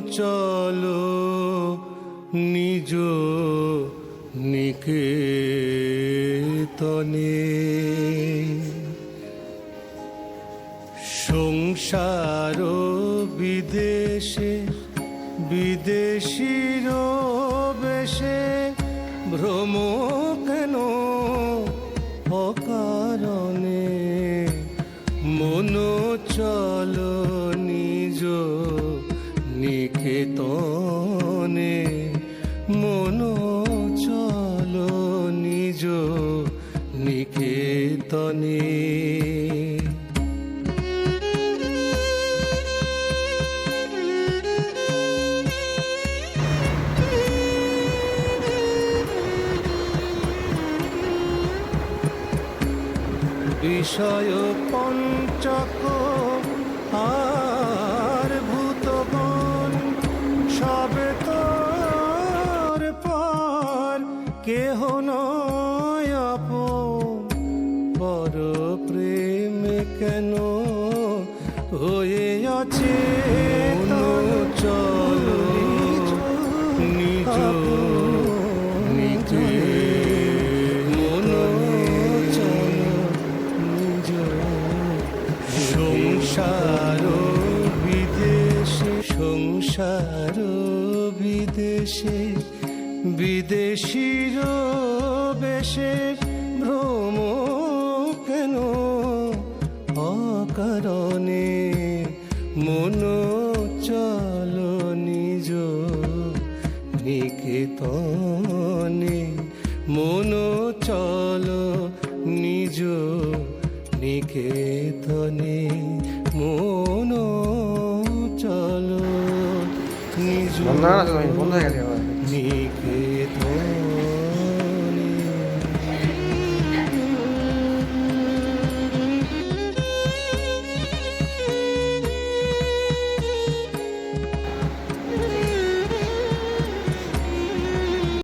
চলো নিজ নিকেতনে। সংসার বিদেশে বিদেশির বেশে ভ্রম কেন? অকারণে মন চল নিকেতনে মন চল নিজ নিকেতনে। বিষয় পঞ্চক কেহ নয় আপন পর প্রেম কেন হয়ে আছে? চলো নিজ নিজে মন চলো নিজ। সংসার বিদেশে সংসার বিদেশে বিদেশির বেশে ভ্রম কেন অকারণে মন চলো নিজ নিকেতনে মন চলো নিজ নিকেতনে そんな話の日にこんなんやでよ。